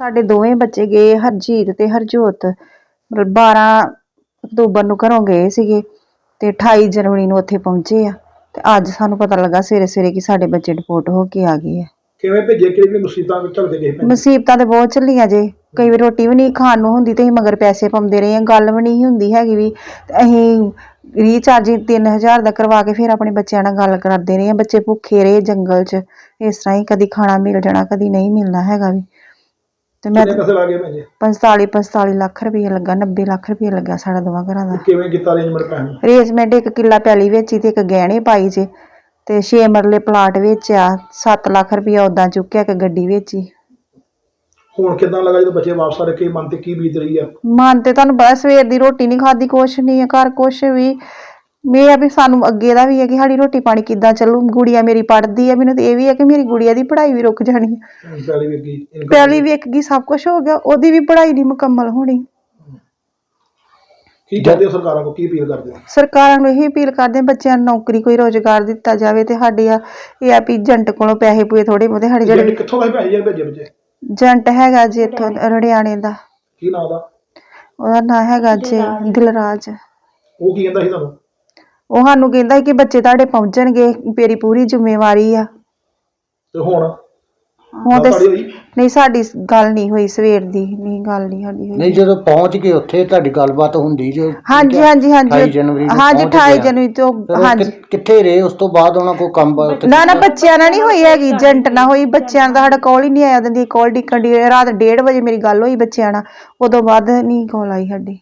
ਸਾਡੇ ਦੋਵੇਂ ਬੱਚੇ ਗਏ ਹਰਜੀਤ ਤੇ ਹਰਜੋਤ। ਮਤਲਬ 12 ਅਕਤੂਬਰ ਨੂੰ ਘਰੋਂ ਗਏ ਸੀਗੇ ਤੇ 28 ਜਨਵਰੀ ਨੂੰ ਉੱਥੇ ਪਹੁੰਚੇ ਆ। ਤੇ ਅੱਜ ਸਾਨੂੰ ਪਤਾ ਲੱਗਾ ਸਵੇਰੇ ਸਵੇਰੇ ਕਿ ਸਾਡੇ ਬੱਚੇ ਡਿਪੋਰਟ ਹੋ ਕੇ ਆ ਗਏ ਆ। ਕਿਵੇਂ ਭੇਜੇ ਕਿਹੜੀ ਕਿਹੜੀ ਮੁਸੀਬਤਾਂ ਵਿੱਚ ਝਲਦੇ ਗਏ ਭੈਣ? ਮੁਸੀਬਤਾਂ ਤੇ ਬਹੁਤ ਚੱਲੀਆਂ ਜੇ। ਕਈ ਵਾਰ ਰੋਟੀ ਵੀ ਨਹੀਂ ਖਾਣ ਨੂੰ ਹੁੰਦੀ ਤੇ ਅਸੀਂ ਮਗਰ ਪੈਸੇ ਪਾਉਂਦੇ ਰਹੇ ਆ। ਗੱਲ ਵੀ ਨਹੀਂ ਹੁੰਦੀ ਹੈਗੀ ਵੀ। ਤੇ ਅਸੀਂ ਰੀਚਾਰਜ 3000 ਦਾ ਕਰਵਾ ਕੇ ਫਿਰ ਆਪਣੇ ਬੱਚਿਆਂ ਨਾਲ ਗੱਲ ਕਰਦੇ ਰਹੇ ਆ। ਬੱਚੇ ਭੁੱਖੇ ਰਹੇ ਜੰਗਲ 'ਚ। ਇਸ ਤਰ੍ਹਾਂ ਹੀ ਕਦੀ ਖਾਣਾ ਮਿਲ ਜਾਣਾ ਕਦੀ ਨਹੀਂ ਮਿਲਣਾ ਹੈਗਾ ਵੀ। ਤੇ ਮੈਂ ਕਿੰਨੇ ਪੈਸੇ ਲੱਗੇ ਭੈਣ? ਜੀ 45 45 ਲੱਖ ਰੁਪਏ ਲੱਗਾ 90 ਲੱਖ ਰੁਪਏ ਲੱਗਾ ਸਾਡਾ ਦੋਵਾਂ ਘਰਾਂ ਦਾ। ਕਿਵੇਂ ਕੀਤਾ ਅਰੇਂਜਮੈਂਟ ਜੀ? ਅਰੇਂਜਮੈਂਟ ਇੱਕ ਕਿੱਲਾ ਪੈਲੀ ਵੇਚੀ ਤੇ ਇੱਕ ਗਹਿਣੇ ਪਾਈ ਜੇ ਤੇ 6 ਮਰਲੇ ਪਲਾਟ ਵੇਚਿਆ 7 ਲੱਖ ਰੁਪਇਆ ਉਦਾਂ ਚੁੱਕਿਆ ਇੱਕ ਗੱਡੀ ਵੇਚੀ। ਹੁਣ ਕਿਦਾਂ ਲੱਗਾ ਜਦੋਂ ਬੱਚੇ ਵਾਪਸ ਆ ਰਹੇ ਕੀ ਮਨ ਤੇ ਕੀ ਬੀਤ ਰਹੀ ਆ? ਮਨ ਤੇ ਤੁਹਾਨੂੰ ਪਤਾ ਸਵੇਰ ਦੀ ਰੋਟੀ ਨਹੀਂ ਖਾਦੀ ਕੁਛ ਨਹੀਂ ਹੈ ਘਰ ਕੁਛ ਵੀ। ਮੈਂ ਆ ਵੀ ਸਾਨੂੰ ਅੱਗੇ ਦਾ ਵੀ ਹੈ ਕਿ ਸਾਡੀ ਰੋਟੀ ਪਾਣੀ ਕਿੱਦਾਂ ਚੱਲੂ ਗੁੜੀਆ ਮੇਰੀ ਪੜ੍ਹਦੀ ਹੈ ਮੈਨੂੰ ਤੇ ਇਹ ਵੀ ਹੈ ਕਿ ਮੇਰੀ ਗੁੜੀਆ ਦੀ ਪੜ੍ਹਾਈ ਵੀ ਰੁਕ ਜਾਣੀ ਹੈ। ਪਹਿਲੀ ਵੀ ਕੀ ਪਹਿਲੀ ਵੇਖ ਗਈ ਸਭ ਕੁਝ ਹੋ ਗਿਆ ਉਹਦੀ ਵੀ ਪੜ੍ਹਾਈ ਨਹੀਂ ਮੁਕੰਮਲ ਹੋਣੀ। ਕੀ ਕਹਿੰਦੇ ਹੋ ਸਰਕਾਰਾਂ ਕੋ ਕੀ ਅਪੀਲ ਕਰਦੇ ਹੋ? ਸਰਕਾਰਾਂ ਨੂੰ ਇਹੀ ਅਪੀਲ ਕਰਦੇ ਹਾਂ ਬੱਚਿਆਂ ਨੂੰ ਨੌਕਰੀ ਕੋਈ ਰੋਜ਼ਗਾਰ ਦਿੱਤਾ ਜਾਵੇ ਤੇ ਸਾਡੇ ਆ ਇਹ ਆ ਵੀ ਏਜੰਟ ਕੋਲੋਂ ਪੈਸੇ ਪੂਏ ਥੋੜੇ ਬਹੁਤੇ ਸਾਡੇ ਜਿਹੜੇ ਜਿਹੜੇ ਕਿੱਥੋਂ ਆਏ ਭੈਣ ਜੀ ਜਿਹੜੇ ਭੇਜੇ ਬੱਚੇ? ਏਜੰਟ ਹੈਗਾ ਜੀ ਇੱਥੋਂ ਰੜਿਆਣੇ ਦਾ। ਕੀ ਨਾਂ ਦਾ ਉਹਦਾ ਨਾਂ ਹੈਗਾ ਜੀ ਦਿਲਰਾਜ ਉਹ ਕੀ ਕਹਿੰਦਾ ਸੀ ਤੁਹਾਨੂੰ? ਉਹ ਸਾਨੂੰ ਕਹਿੰਦਾ ਸੀ ਕਿ ਬੱਚੇ ਤੁਹਾਡੇ ਪਹੁੰਚਣਗੇ ਮੇਰੀ ਪੂਰੀ ਜ਼ਿੰਮੇਵਾਰੀ ਆ। ਤੇ ਹੁਣ? ਹੁਣ ਤੇ ਤੁਹਾਡੀ ਹੋਈ? ਨਹੀਂ ਸਾਡੀ ਗੱਲ ਨਹੀਂ ਹੋਈ ਸਵੇਰ ਦੀ ਨਹੀਂ ਗੱਲ ਨਹੀਂ ਸਾਡੀ ਹੋਈ। ਨਹੀਂ ਜਦੋਂ ਪਹੁੰਚ ਕੇ ਉੱਥੇ ਤੁਹਾਡੀ ਗੱਲਬਾਤ ਹੁੰਦੀ ਜੋ ਹਾਂਜੀ ਹਾਂਜੀ 28 ਹਾਂਜੀ ਜਨਵਰੀ ਨੂੰ ਹਾਂਜੀ ਪਹੁੰਚ 28 ਗਿਆ। ਜਨਵਰੀ ਤੋਂ ਫਿਰ ਉਹ ਹਾਂਜੀ। ਕਿ- ਕਿੱਥੇ ਰਹੇ? ਉਸ ਤੋਂ ਬਾਅਦ ਉਹਨਾਂ ਕੋਲ ਕੰਮ ਉੱਥੇ ਨਾ ਨਾ ਬੱਚਿਆਂ ਨਾਲ ਨਹੀਂ ਹੋਈ ਹੈਗੀ ਏਜੰਟ ਨਾਲ ਹੋਈ। ਬੱਚਿਆਂ ਦਾ ਸਾਡਾ ਕਾਲ ਹੀ ਨਹੀਂ ਆਇਆ ਦਿੰਦੀ ਕਾਲ ਡਿੱਕਣ ਦੀ ਰਾਤ 1:30 ਵਜੇ ਮੇਰੀ ਗੱਲ ਹੋਈ ਬੱਚਿਆਂ ਨਾਲ। ਉਦੋਂ ਬਾਅਦ ਨਹੀਂ ਕਾਲ ਆਈ ਸਾਡੀ।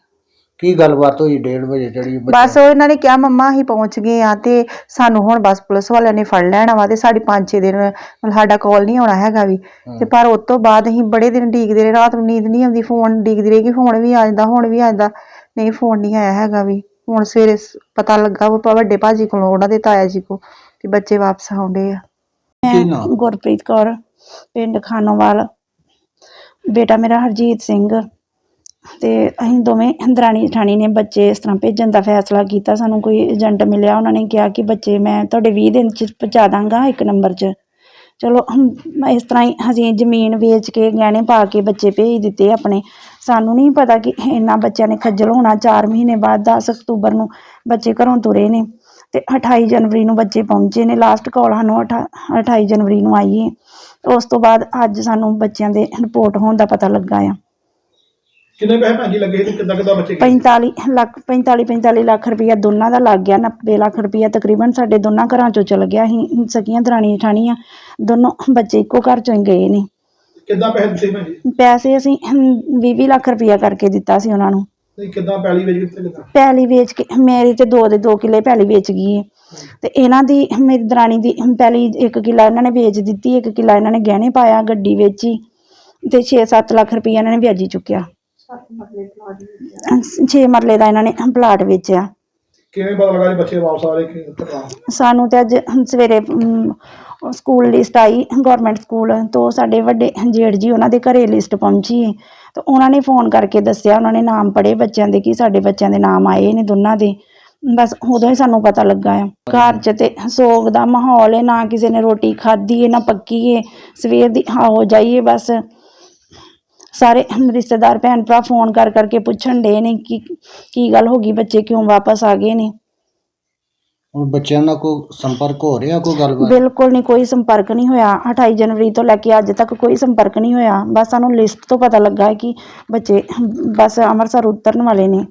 ਕੀ ਗੱਲਬਾਤ ਹੋਈ 1:30 ਵਜੇ ਜਿਹੜੀ ਬੱਚੇ- ਬਸ ਉਹ ਇਹਨਾਂ ਨੇ ਕਿਹਾ ਮੰਮਾ ਅਸੀਂ ਪਹੁੰਚ ਗਏ ਆ ਤੇ ਸਾਨੂੰ ਹੁਣ ਬਸ ਪੁਲਿਸ ਵਾਲਿਆਂ ਨੇ ਫੜ ਲੈਣਾ ਵਾ ਤੇ ਸਾਡੀ 5-6 ਦਿਨ ਮਤਲਬ ਸਾਡਾ ਕਾਲ ਨਹੀਂ ਆਉਣਾ ਹੈਗਾ ਵੀ। ਤੇ ਪਰ ਉਸ ਤੋਂ ਬਾਅਦ ਅਸੀਂ ਬੜੇ ਦਿਨ ਡੀਕਦੇ ਰਹੇ ਰਾਤ ਨੂੰ ਨੀਂਦ ਨਹੀਂ ਆਉਂਦੀ ਫੋਨ ਡੀਕਦੀ ਰਹੀ ਕਿ ਫੋਨ ਵੀ ਆ ਜਾਂਦਾ ਹੁਣ ਵੀ ਆ ਜਾਂਦਾ। ਨਹੀਂ ਫੋਨ ਨਹੀਂ ਆਇਆ ਹੈਗਾ ਵੀ। ਹੁਣ ਸਵੇਰੇ ਸ- ਪਤਾ ਲੱਗਾ ਉਹ ਪ- ਵੱਡੇ ਭਾਜੀ ਕੋਲੋਂ ਉਹਨਾਂ ਦੇ ਤਾਇਆ ਜੀ ਕੋ ਕਿ ਬੱਚੇ ਵਾਪਸ ਆਉਂਦੇ ਆ। ਕੀ ਨਾਮ? ਗੁਰਪ੍ਰੀਤ ਕੌਰ ਪਿੰਡ ਖਾਨੋਵਾਲ। ਬੇਟਾ ਮੇਰਾ ਹਰਜੀਤ ਸਿੰਘ। ਤੇ ਅਸੀਂ ਦੋਵੇਂ ਦਰਾਣੀ ਜਠਾਣੀ ਨੇ ਬੱਚੇ ਇਸ ਤਰ੍ਹਾਂ ਭੇਜਣ ਦਾ ਫੈਸਲਾ ਕੀਤਾ। ਸਾਨੂੰ ਕੋਈ ਏਜੰਟ ਮਿਲਿਆ ਉਹਨਾਂ ਨੇ ਕਿਹਾ ਕਿ ਬੱਚੇ ਮੈਂ ਤੁਹਾਡੇ 20 ਦਿਨ ਚ ਪਹੁੰਚਾ ਦਾਂਗਾ ਇੱਕ ਨੰਬਰ 'ਚ। ਚਲੋ ਹਮ, ਇਸ ਤਰ੍ਹਾਂ ਹੀ ਅਸੀਂ ਜ਼ਮੀਨ ਵੇਚ ਕੇ ਗਹਿਣੇ ਪਾ ਕੇ ਬੱਚੇ ਭੇਜ ਦਿੱਤੇ ਆਪਣੇ। ਸਾਨੂੰ ਨਹੀਂ ਪਤਾ ਕਿ ਇੰਨਾ ਬੱਚਿਆਂ ਨੇ ਖੱਜਲ ਹੋਣਾ। 4 ਮਹੀਨੇ ਬਾਅਦ 10 ਅਕਤੂਬਰ ਨੂੰ ਬੱਚੇ ਘਰੋਂ ਤੁਰੇ ਨੇ ਤੇ 28 ਜਨਵਰੀ ਨੂੰ ਬੱਚੇ ਪਹੁੰਚੇ ਨੇ। ਲਾਸਟ ਕਾਲ ਸਾਨੂੰ ਅਠਾ- 28 ਜਨਵਰੀ ਨੂੰ ਆਈ ਹੈ ਉਸ ਤੋਂ ਬਾਅਦ ਅੱਜ ਸਾਨੂੰ ਬੱਚਿਆਂ ਦੇ ਰਿਪੋਰਟ ਹੋਣ ਦਾ ਪਤਾ ਲੱਗਾ ਆ। ਕਿੰਨੇ ਪੈਸੇ ਭੈਣ ਜੀ ਲੱਗੇ ਸੀ ਤੇ ਕਿੱਦਾਂ ਕਿੱਦਾਂ ਬੱਚੇ ਗਏ 45 ਲੱਖ 45 45 ਲੱਖ ਰੁਪਈਆ ਦੋਨਾਂ ਦਾ ਲੱਗ ਗਿਆ 90 ਲੱਖ ਰੁਪਈਆ ਤਕਰੀਬਨ ਸਾਡੇ ਦੋਨਾਂ ਘਰਾਂ ਚੋਂ ਚਲ ਗਿਆ ਅਸੀਂ ਸਕੀਆਂ ਦਰਾਣੀ ਜਠਾਣੀਆਂ ਦੋਨੋਂ ਬੱਚੇ ਇੱਕੋ ਘਰ ਚੋਂ ਹੀ ਗਏ ਨੇ। ਕਿੱਦਾਂ ਪੈਸੇ ਦਿੱਤੇ ਭੈਣ ਜੀ? ਪੈਸੇ ਅਸੀਂ 20 ਲੱਖ ਰੁਪਈਆ ਕਰਕੇ ਦਿੱਤਾ ਸੀ ਉਹਨਾਂ ਨੂੰ। ਨਹੀਂ ਕਿੱਦਾਂ ਪੈਲੀ ਵੇਚ ਕਿੱਥੇ ਕਿੱਦਾਂ? ਪੈਲੀ ਵੇਚ ਕੇ ਮੇਰੀ ਤੇ ਦੋ ਦੇ ਦੋ ਕਿੱਲੇ ਪੈਲੀ ਵੇਚ ਗਈ ਹੈ ਤੇ ਇਹਨਾਂ ਦੀ ਮੇਰੀ ਦਰਾਣੀ ਦੀ ਪੈਲੀ ਇੱਕ ਕਿੱਲਾ ਇਹਨਾਂ ਨੇ ਵੇਚ ਦਿੱਤੀ ਇੱਕ ਕਿੱਲਾ ਇਹਨਾਂ ਨੇ ਗਹਿਣੇ ਪਾਇਆ ਗੱਡੀ ਵੇਚੀ ਤੇ 6-7 ਲੱਖ ਰੁਪਈਆ ਇਹਨਾਂ ਨੇ ਵਿਆਜੀ ਚੁੱਕਿਆ। 6 ਮਰਲੇ ਦਾ ਇਹਨਾਂ ਨੇ ਪਲਾਟ ਵੇਚਿਆ। ਕਿਵੇਂ ਪਤਾ ਲੱਗਾ ਜੀ ਬੱਚੇ ਵਾਪਸ ਆ ਰਹੇ ਕਿ ਸਾਨੂੰ ਤੇ ਅੱਜ ਸਵੇਰੇ ਅਮ, ਸਕੂਲ ਲਿਸਟ ਆਈ ਗਵਰਨਮੈਂਟ ਸਕੂਲ ਤੋਂ ਸਾਡੇ ਵੱਡੇ ਜੇਠ ਜੀ ਉਹਨਾਂ ਦੇ ਘਰੇ ਲਿਸਟ ਪਹੁੰਚੀ। ਤੇ ਉਹਨਾਂ ਨੇ ਫੋਨ ਕਰਕੇ ਦੱਸਿਆ ਉਹਨਾਂ ਨੇ ਨਾਮ ਪੜੇ ਬੱਚਿਆਂ ਦੇ ਕਿ ਸਾਡੇ ਬੱਚਿਆਂ ਦੇ ਨਾਮ ਆਏ ਨੇ ਦੋਨਾਂ ਦੇ। ਬਸ ਉਦੋਂ ਹੀ ਸਾਨੂੰ ਪਤਾ ਲੱਗਾ ਆ। ਘਰ 'ਚ ਤੇ ਸੋਗ ਦਾ ਮਾਹੌਲ ਹੈ ਨਾ ਕਿਸੇ ਨੇ ਰੋਟੀ ਖਾਧੀ ਹੈ ਨਾ ਪੱਕੀ ਹੈ। ਸਵੇਰ ਦੀ ਆਓ ਜਾਈਏ ਬਸ। ਸਾਰੇ ਰਿਸ਼ਤੇਦਾਰ ਭੈਣ ਭਰਾ ਫੋਨ ਕਰ ਕਰਕੇ ਪੁੱਛਣ ਡੇ ਨੇ ਕਿ ਕੀ ਗੱਲ ਹੋ ਗਈ ਬੱਚੇ ਕਿਉਂ ਵਾਪਸ ਆ ਗਏ ਨੇ? ਹੁਣ ਬੱਚਿਆਂ ਨਾਲ ਕੋਈ ਸੰਪਰਕ ਹੋ ਰਿਹਾ ਕੋਈ ਗੱਲਬਾਤ? ਬਿਲਕੁਲ ਨਹੀਂ ਕੋਈ ਸੰਪਰਕ ਨਹੀਂ ਹੋਇਆ। 28 ਜਨਵਰੀ ਤੋਂ ਲੈ ਕੇ ਅੱਜ ਤੱਕ ਕੋਈ ਸੰਪਰਕ ਨਹੀਂ ਹੋਇਆ। ਬਸ ਸਾਨੂੰ ਲਿਸਟ ਤੋਂ ਪਤਾ ਲੱਗਾ ਹੈ ਕਿ ਬੱਚੇ ਬਸ ਅੰਮ੍ਰਿਤਸਰ ਉਤਰਨ ਵਾਲੇ ਨੇ।